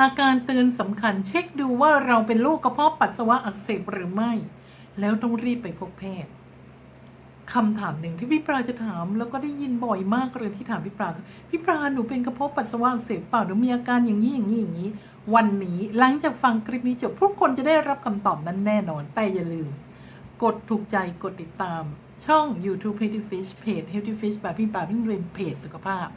อาการเตือนสำคัญเช็คดูว่าเราเป็นโรคกระเพาะปัสสาวะอักเสบหรือไม่ แล้วต้องรีบไปพบแพทย์คำถามหนึ่งที่พี่ปลาจะถามแล้วก็ได้ยินบ่อยมากเลยที่ถามพี่ปลาคือพี่ปลาหนูเป็นกระเพาะปัสสาวะอักเสบเปล่าหนูมีอาการอย่างนี้อย่างนี้อย่างนี้ วันนี้หลังจากฟังคลิปนี้จบทุกคนจะได้รับคำตอบนั้นแน่นอนแต่อย่าลืม กดถูกใจกดติดตาม ช่อง YouTube Healthy Fish เพจ Healthy Fish แบบพี่ปาพี่เรียนเพจสุขภาพ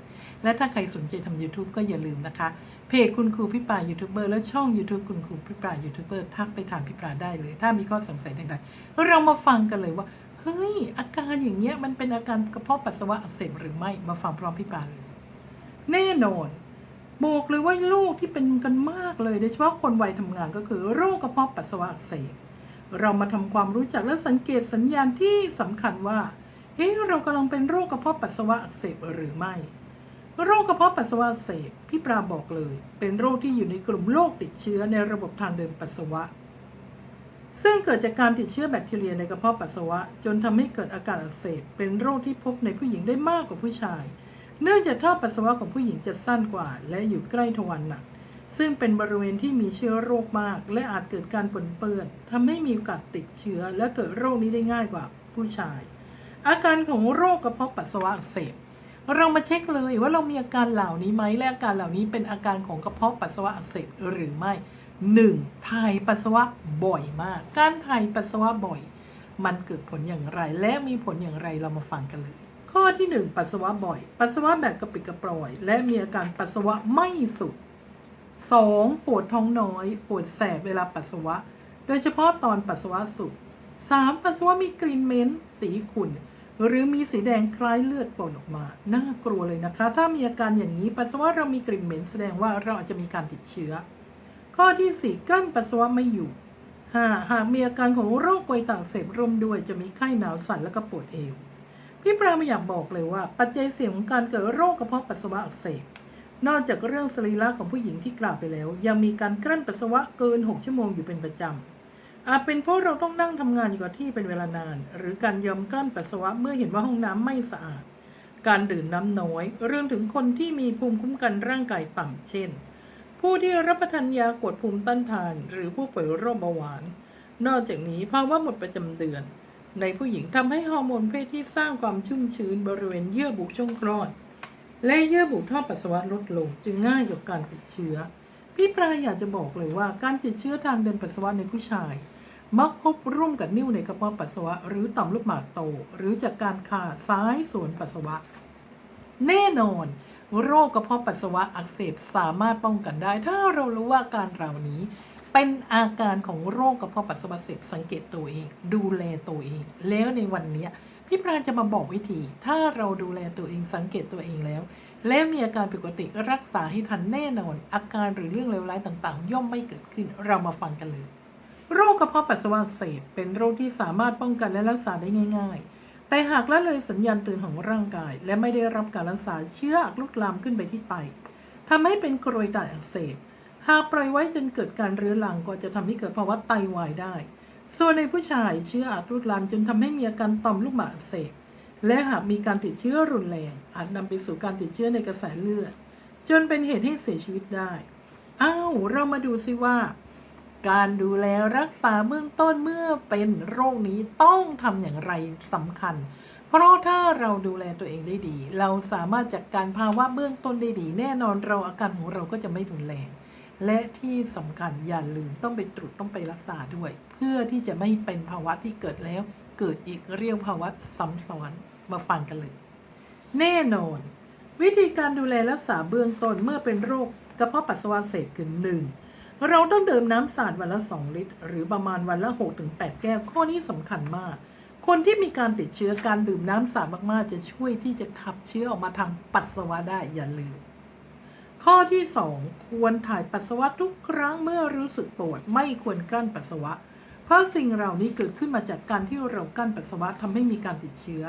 และถ้าใครสนใจทำ YouTube ก็อย่าลืมนะคะ เพจคุณครูพี่ปายูทูบเบอร์และช่อง YouTube คุณครูพี่ปายูทูบเบอร์ทักไปถามพี่ปาได้เลย ถ้ามีข้อสงสัยใดๆเรามาฟังกันเลยว่า เฮ้ย อาการอย่างเงี้ยมันเป็นอาการกระเพาะปัสสาวะอักเสบหรือไม่มาฟังพร้อมพี่ปาเลยแน่นอนบอกเลยว่าโรคที่เป็นกันมากเลยโดยเฉพาะคนวัยทำงานก็คือโรคกระเพาะปัสสาวะอักเสบ เรามาทำความรู้จักและสังเกตสัญญาณที่สำคัญว่า เฮ้เรากำลังเป็นโรคกระเพาะปัสสาวะอักเสบหรือไม่ โรคกระเพาะปัสสาวะอักเสบพี่ปราบอกเลย เป็นโรคที่อยู่ในกลุ่มโรคติดเชื้อในระบบทางเดินปัสสาวะ ซึ่งเกิดจากการติดเชื้อแบคทีเรียในกระเพาะปัสสาวะ จนทำให้เกิดอาการอักเสบ เป็นโรคที่พบในผู้หญิงได้มากกว่าผู้ชาย เนื่องจากท่อปัสสาวะของผู้หญิงจะสั้นกว่า และอยู่ใกล้ทวารหนัก ซึ่งเป็นบริเวณที่มีเชื้อโรคมาก และอาจเกิดการปนเปื้อนทำให้มีโอกาสติดเชื้อ และเกิดโรคนี้ได้ง่ายกว่าผู้ชาย อาการของโรคกระเพาะปัสสาวะอักเสบเรามาเช็คเลยว่าเรามีอาการเหล่านี้ไหมและอาการเหล่านี้เป็นอาการของกระเพาะปัสสาวะอักเสบหรือไม่ 1. ถ่ายปัสสาวะบ่อยมาก การถ่ายปัสสาวะบ่อย มันเกิดผลอย่างไร และมีผลอย่างไรเรามาฟังกันเลย ข้อที่ 1 ปัสสาวะบ่อย ปัสสาวะแบบกระปิดกระปร่อย และมีอาการปัสสาวะไม่สุด 2. ปวดท้องน้อย ปวดแสบเวลาปัสสาวะ โดยเฉพาะตอนปัสสาวะสุด 3. ปัสสาวะมีกลิ่นเหม็นสีขุ่น หรือมีสีแดงคล้ายเลือดปนออกมา น่ากลัวเลยนะคะ ถ้ามีอาการอย่างนี้ปัสสาวะเรามีกลิ่นเหม็นแสดงว่าเราอาจจะมีการติดเชื้อ ข้อที่4กลั้นปัสสาวะไม่อยู่หาหากมีอาการของโรคไวต่างเสพร่วมด้วยจะมีไข้หนาวสั่นและก็ปวดเอวพี่ปราไม่อยากบอกเลยว่า ปัจจัยเสี่ยงของการเกิดโรคกระเพาะปัสสาวะอักเสบ นอกจากเรื่องสรีระของผู้หญิงที่กล่าวไปแล้ว ยังมีการกลั้นปัสสาวะเกิน 6 ชั่วโมงอยู่เป็นประจำ อาจเป็นเพราะเราต้องนั่งทำงานอยู่กับที่เป็นเวลานาน หรือการยอมกลั้นปัสสาวะเมื่อเห็นว่าห้องน้ำไม่สะอาด การดื่มน้ำน้อย เรื่องถึงคนที่มีภูมิคุ้มกันร่างกายต่ำเช่น ผู้ที่รับประทานยากดภูมิต้านทาน หรือผู้ป่วยโรคเบาหวาน นอกจากนี้ภาวะหมดประจำเดือน ในผู้หญิงทำให้ฮอร์โมนเพศที่สร้างความชุ่มชื้นบริเวณเยื่อบุช่องคลอด และเยื่อบุท่อปัสสาวะลดลง จึงง่ายต่อการติดเชื้อ พี่ปลาอยากจะบอกเลยว่าการติดเชื้อทางเดินปัสสาวะในผู้ชาย มักพบร่วมกับนิ่วในกระเพาะปัสสาวะ หรือต่อมลูกหมากโต หรือจากการขาดซ้ายส่วนปัสสาวะ แน่นอน โรคกระเพาะปัสสาวะอักเสบสามารถป้องกันได้ ถ้าเรารู้ว่าการเหล่านี้เป็นอาการของโรคกระเพาะปัสสาวะอักเสบสังเกตตัวเอง ดูแลตัวเอง แล้วในวันนี้ พี่ปราณจะมาบอกวิธี ถ้าเราดูแลตัวเองสังเกตตัวเองแล้ว และมีอาการผิดปกติรักษาให้ทันแน่นอน อาการหรือเรื่องเลวร้ายต่างๆ ย่อมไม่เกิดขึ้นเรามาฟังกันเลย โรคกระเพาะปัสสาวะเสบเป็นโรคที่สามารถป้องกันและรักษาได้ง่าย ๆ แต่หากละเลยสัญญาณเตือนของร่างกาย และไม่ได้รับการรักษาเชื้ออาจลุกลามขึ้นไปที่ไตทำให้เป็นกรวยด่าอักเสบหากปล่อยไว้จนเกิดการเรื้อรังก็จะทำให้เกิดภาวะไตวายได้ ส่วนในผู้ชายเชื้ออาจลุกลามจนทำให้มีอาการต่อมลูกหมากเสบและหากมีการติดเชื้อรุนแรง อาจนำไปสู่การติดเชื้อในกระแสเลือด จนเป็นเหตุให้เสียชีวิตได้ อ้าวเรามาดูซิว่า การดูแลรักษาเบื้องต้นเมื่อเป็นโรคนี้ต้องทำอย่างไรสำคัญ เพราะถ้าเราดูแลตัวเองได้ดี เราสามารถจัดการภาวะเบื้องต้นได้ดี แน่นอนเราอาการของเราก็จะไม่รุนแรง และที่สำคัญอย่าลืมต้องไปตรวจต้องไปรักษาด้วย เพื่อที่จะไม่เป็นภาวะที่เกิดแล้ว เกิดอีกเรียกภาวะซ้ำซ้อนมาฟังกันเลย แน่นอน วิธีการดูแลรักษาเบื้องต้นเมื่อเป็นโรคกระเพาะปัสสาวะเสบคือหนึ่งเราต้องดื่มน้ำสะอาดวันละ 2 ลิตร หรือประมาณวันละ 6-8 แก้ว ข้อนี้สำคัญมาก คนที่มีการติดเชื้อการดื่มน้ำสะอาดมากๆ จะช่วยที่จะขับเชื้อออกมาทางปัสสาวะได้อย่าลืม ข้อที่ 2 ควรถ่ายปัสสาวะทุกครั้งเมื่อรู้สึกปวด ไม่ควรกลั้นปัสสาวะ เพราะสิ่งเหล่านี้เกิดขึ้นมาจากการที่เรากลั้นปัสสาวะทำให้มีการติดเชื้อ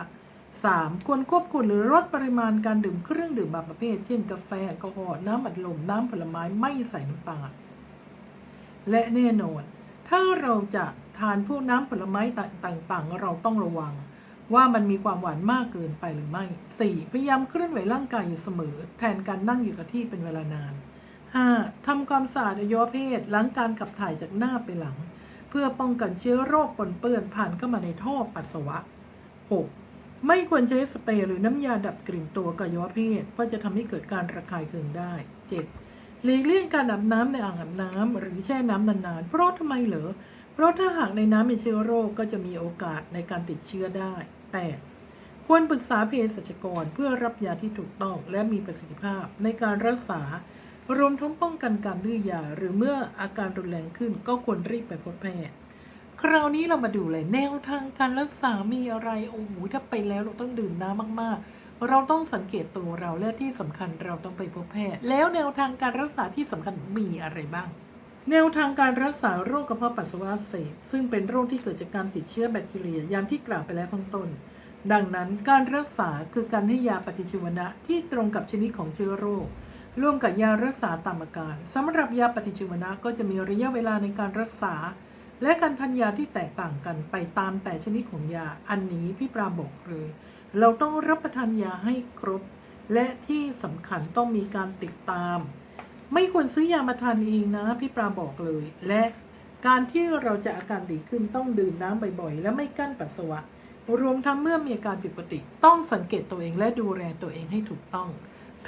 3. ควรควบคุมหรือลดปริมาณการดื่มเครื่องดื่มบางประเภท เช่น กาแฟแอลกอฮอล์น้ำอัดลม น้ำผลไม้ไม่ใส่น้ำตาล และแน่นอน ถ้าเราจะทานพวกน้ำผลไม้ต่างๆ เราต้องระวัง ว่ามันมีความหวานมากเกินไปหรือไม่ 4. พยายามเคลื่อนไหวร่างกายอยู่เสมอ แทนการนั่งอยู่กับที่เป็นเวลานาน 5. ทำความสะอาดอวัยวะเพศหลังการขับถ่ายจากหน้าไปหลัง เพื่อป้องกันเชื้อโรคปนเปื้อนผ่านเข้ามาในท่อปัสสาวะ 6. ไม่ควรใช้สเปรย์หรือน้ำยาดับกลิ่นตัวกับอวัยวะเพศเพราะจะทำให้เกิดการระคายเคืองได้ 7. หลีกเลี่ยงการอาบน้ำในอ่างอาบน้ำหรือแช่น้ำนานๆ เพราะทำไมเหรอ ราะถ้าหากในน้ำมีเชื้อโรคก็จะมีโอกาสในการติดเชื้อได้ 8. ควรปรึกษาเภสัชกรเพื่อรับยาที่ถูกต้องและมีประสิทธิภาพในการรักษา รวมทั้งป้องกันการดื้อยา หรือเมื่ออาการรุนแรงขึ้นก็ควรรีบไปพบแพทย์ คราวนี้เรามาดูเลยแนวทางการรักษา มีอะไร โอ้โห ถ้าไปแล้วเราต้องดื่มน้ำมาก ๆ เราต้องสังเกตตัวเราและที่สำคัญเราต้องไปพบแพทย์ แล้วแนวทางการรักษาที่สำคัญมีอะไรบ้าง แนวทางการรักษาโรคกระเพาะปัสสาวะอักเสบซึ่งเป็นโรคที่เกิดจากการติดเชื้อแบคทีเรียอย่างที่กล่าวไปแล้วข้างต้น ดังนั้นการรักษาคือการให้ยาปฏิชีวนะที่ตรงกับชนิดของเชื้อโรค ร่วมกับยารักษาตามอาการสำหรับยาปฏิชีวนะก็จะมีระยะเวลาในการรักษา และการทานยาที่แตกต่างกันไปตามแต่ชนิดของยาอันนี้พี่ปราบอกเลย เราต้องรับประทานยาให้ครบ และที่สำคัญต้องมีการติดตาม ไม่ควรซื้อยามาทานเองนะ พี่ปราบอกเลย และการที่เราจะอาการดีขึ้นต้องดื่มน้ำบ่อยๆ และไม่กั้นปัสสาวะ รวมทั้งเมื่อมีอาการผิดปกติ ต้องสังเกตตัวเองและดูแลตัวเองให้ถูกต้อง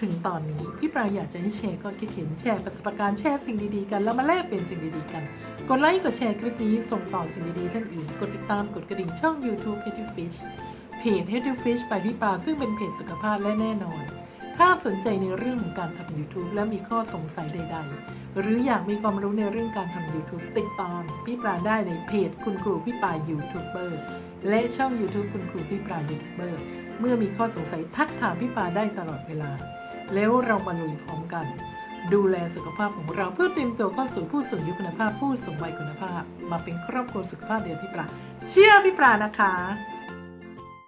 ถึงตอนนี้ พี่ปราอยากจะให้แชร์ก็คิดเห็นแชร์ประสบการณ์แชร์สิ่งดีๆกันแล้วมาแลกเปลี่ยนสิ่งดีๆกัน กดไลค์กดแชร์คลิปนี้ส่งต่อสิ่งดีๆท่านอื่น กดติดตามกดกระดิ่งช่อง YouTube h e a d y Fish เพจ h e a d y Fish ไปพี่ปราซึ่งเป็นเพจสุขภาพและแน่นอน ถ้าสนใจในเรื่องของการทำ YouTube และมีข้อสงสัยใด ๆ หรืออยากมีความรู้ในเรื่องการทำ YouTube ติดตามพี่ปราได้ในเพจคุณครูพี่ปรายูทูบเบอร์และช่อง YouTube คุณครูพี่ปรายูทูบเบอร์เมื่อมีข้อสงสัยทักถามพี่ปราได้ตลอดเวลา แล้วเรามาลุยพร้อมกัน ดูแลสุขภาพของเราเพื่อเตรียมตัวเข้าสู่ผู้สูงอายุคุณภาพผู้สูงวัยคุณภาพ มาเป็นครอบครัวสุขภาพเดียวพี่ปราเชื่อพี่ปรานะคะ